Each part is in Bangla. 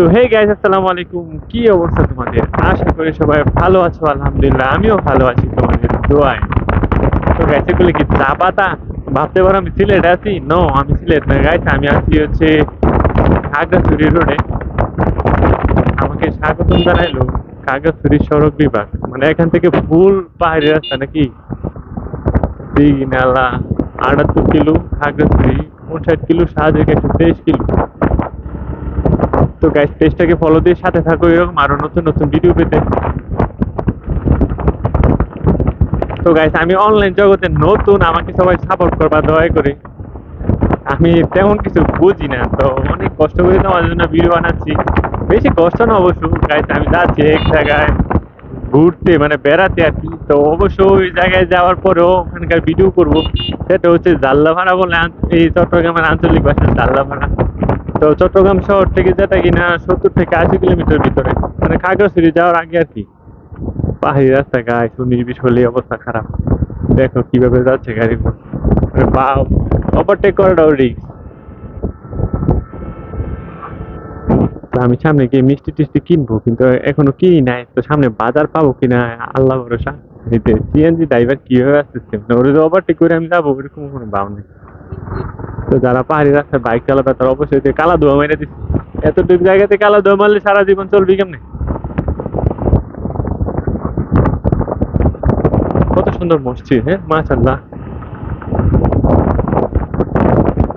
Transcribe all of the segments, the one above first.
তো হে গাইস আসসালামু আলাইকুম। কি অবস্থা তোমাদের? আশা করি সবাই ভালো আছো, আলহামদুলিল্লাহ, আমিও ভালো আছি তোমাদের দোয়ায়। তো গাইস এগুলো কি চা পাতা ভাবতে পারো, আমি সিলেট আছি? নো আমি সিলেট না গাইস আমি আছি হচ্ছে খাগড়াছড়ি রোডে। আমাকে স্বাগতম জানাইলো খাগড়াছড়ি সড়ক বিভাগ। মানে এখান থেকে ফুল পাহাড়ি রাস্তা নাকি? দিনালা আটাত্তর কিলো খাগড়াছড়ি উনষাট কিলো শাহজাহান একশো তেইশ কিলো। তো গাইস পেজটাকে ফলো দিয়ে সাথে থাকো, এরকম আরও নতুন নতুন ভিডিও পেতে। তো গাইস আমি অনলাইন জগতে নতুন, আমাকে সবাই সাপোর্ট করবা, দয়া করে। আমি তেমন কিছু বুঝি না, তো অনেক কষ্ট করে তোমাদের জন্য ভিডিও বানাচ্ছি। বেশি কষ্ট না অবশ্য গাইস আমি যাচ্ছি এক জায়গায় ঘুরতে মানে বেড়াতে আর কি। তো অবশ্যই ওই জায়গায় যাওয়ার পরেও ওখানকার ভিডিও করব। সেটা হচ্ছে জাল্লাভাড়া বলে এই চট্টগ্রামের আঞ্চলিক ভাষা জাল্লাভাড়া। তো চট্টগ্রাম শহর থেকে যেটা কিনা সত্তর থেকে আশি কিলোমিটার ভিতরে। মানে খাগড়াছড়ি যাওয়ার আগে আর কি। পাহাড়ি রাস্তা গায়ে বিশ হলে অবস্থা খারাপ। দেখো কীভাবে যাচ্ছে মানে বা ওভারটেক করাটাও রিস্ক তো আমি সামনে গিয়ে মিষ্টি টিষ্টি কিনবো, কিন্তু এখনও কিনি নাই। তো সামনে বাজার পাবো কিনা, আল্লাহ ভরসা। সিএনজি ড্রাইভার কীভাবে আসতেছে? মানে ওরা যে ওভারটেক করে আমি যাব এরকম কোনো ভাব নেই। তো যারা পাহাড়ি রাস্তায় বাইক চালাবে, তারা অবশ্যই যে কালা ধোয়া মেরে দিচ্ছে এত এতটুকু জায়গাতে কালা ধোয়া মারলে সারা জীবন চলবি কেমনে? কত সুন্দর মসজিদ হ্যাঁ? মাশাল্লাহ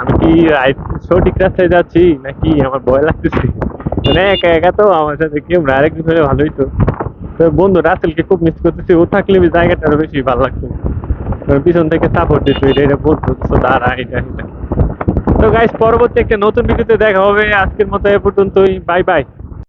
আমি কি সঠিক রাস্তায় যাচ্ছি, নাকি আমার ভয় লাগতেছে? মানে একা একা তো আমার সাথে কেউ না, আরেকজন হলে ভালোই তো। বন্ধু, রাসেলকে খুব মিস করতেছি, ও থাকলে জায়গাটা আরও বেশি ভালো লাগতো। পিছন থেকে সাপোর্ট দিচ্ছে এটা এটা বলতো দাঁড়া, এটা এটা। তো গাইস পরবর্তী একটা নতুন ভিডিওতে দেখা হবে। আজকের মতো এ পর্যন্তই। Bye bye